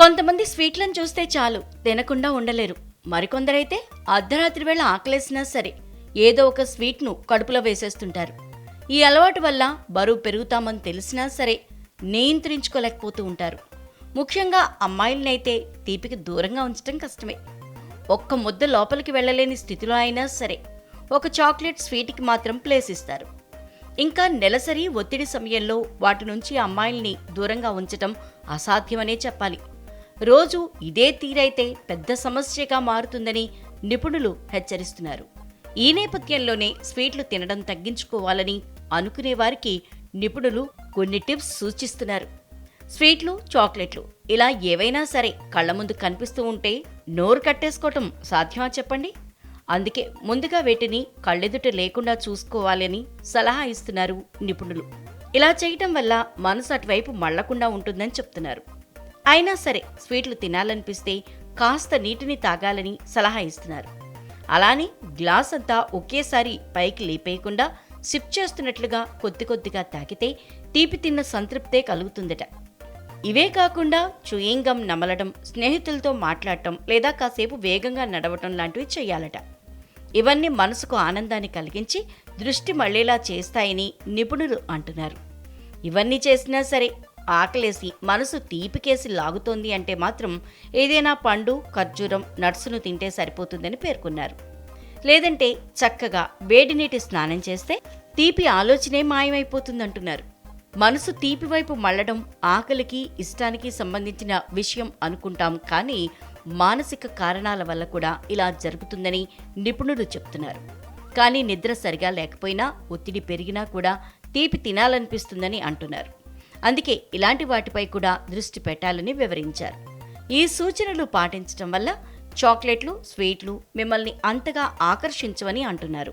కొంతమంది స్వీట్లను చూస్తే చాలు తినకుండా ఉండలేరు. మరికొందరైతే అర్ధరాత్రి వేళ ఆకలేసినా సరే ఏదో ఒక స్వీట్ను కడుపులో వేసేస్తుంటారు. ఈ అలవాటు వల్ల బరువు పెరుగుతామని తెలిసినా సరే నియంత్రించుకోలేకపోతూ ఉంటారు. ముఖ్యంగా అమ్మాయిలనైతే తీపికి దూరంగా ఉంచడం కష్టమే. ఒక్క ముద్ద లోపలికి వెళ్ళలేని స్థితిలో అయినా సరే ఒక చాక్లెట్ స్వీట్కి మాత్రం ప్లేస్ ఇస్తారు. ఇంకా నెలసరి ఒత్తిడి సమయంలో వాటి నుంచి అమ్మాయిల్ని దూరంగా ఉంచటం అసాధ్యమనే చెప్పాలి. రోజు ఇదే తీరైతే పెద్ద సమస్యగా మారుతుందని నిపుణులు హెచ్చరిస్తున్నారు. ఈ నేపథ్యంలోనే స్వీట్లు తినడం తగ్గించుకోవాలని అనుకునే వారికి నిపుణులు కొన్ని టిప్స్ సూచిస్తున్నారు. స్వీట్లు చాక్లెట్లు ఇలా ఏవైనా సరే కళ్ళ ముందు కనిపిస్తూ ఉంటే నోరు కట్టేసుకోవటం సాధ్యమా చెప్పండి? అందుకే ముందుగా వీటిని కళ్ళెదుట లేకుండా చూసుకోవాలని సలహా ఇస్తున్నారు నిపుణులు. ఇలా చేయటం వల్ల మనసు అటువైపు మళ్ళకుండా ఉంటుందని చెప్తున్నారు. అయినా సరే స్వీట్లు తినాలనిపిస్తే కాస్త నీటిని తాగాలని సలహా ఇస్తున్నారు. అలానే గ్లాస్ అంతా ఒకేసారి పైకి లేపేయకుండా సిప్ చేస్తున్నట్లుగా కొద్ది కొద్దిగా తాకితే తీపి తిన్న సంతృప్తే కలుగుతుందట. ఇవే కాకుండా చూయింగ్ గమ్ నమలడం స్నేహితులతో మాట్లాడటం లేదా కాసేపు వేగంగా నడవటం లాంటివి చేయాలట. ఇవన్నీ మనసుకు ఆనందాన్ని కలిగించి దృష్టి మళ్ళేలా చేస్తాయని నిపుణులు అంటున్నారు. ఇవన్నీ చేసినా సరే ఆకలేసి మనసు తీపికేసి లాగుతోంది అంటే మాత్రం ఏదైనా పండు ఖర్జూరం నట్సును తింటే సరిపోతుందని పేర్కొన్నారు. లేదంటే చక్కగా వేడి నీటి స్నానం చేస్తే తీపి ఆలోచనే మాయమైపోతుందంటున్నారు. మనసు తీపి వైపు మళ్ళడం ఆకలికి ఇష్టానికి సంబంధించిన విషయం అనుకుంటాం కానీ మానసిక కారణాల వల్ల కూడా ఇలా జరుగుతుందని నిపుణులు చెప్తున్నారు. కానీ నిద్ర సరిగా లేకపోయినా ఒత్తిడి పెరిగినా కూడా తీపి తినాలనిపిస్తుందని అంటున్నారు. అందుకే ఇలాంటి వాటిపై కూడా దృష్టి పెట్టాలని వివరించారు. ఈ సూచనలు పాటించడం వల్ల చాక్లెట్లు స్వీట్లు మిమ్మల్ని అంతగా ఆకర్షించవని అంటున్నారు.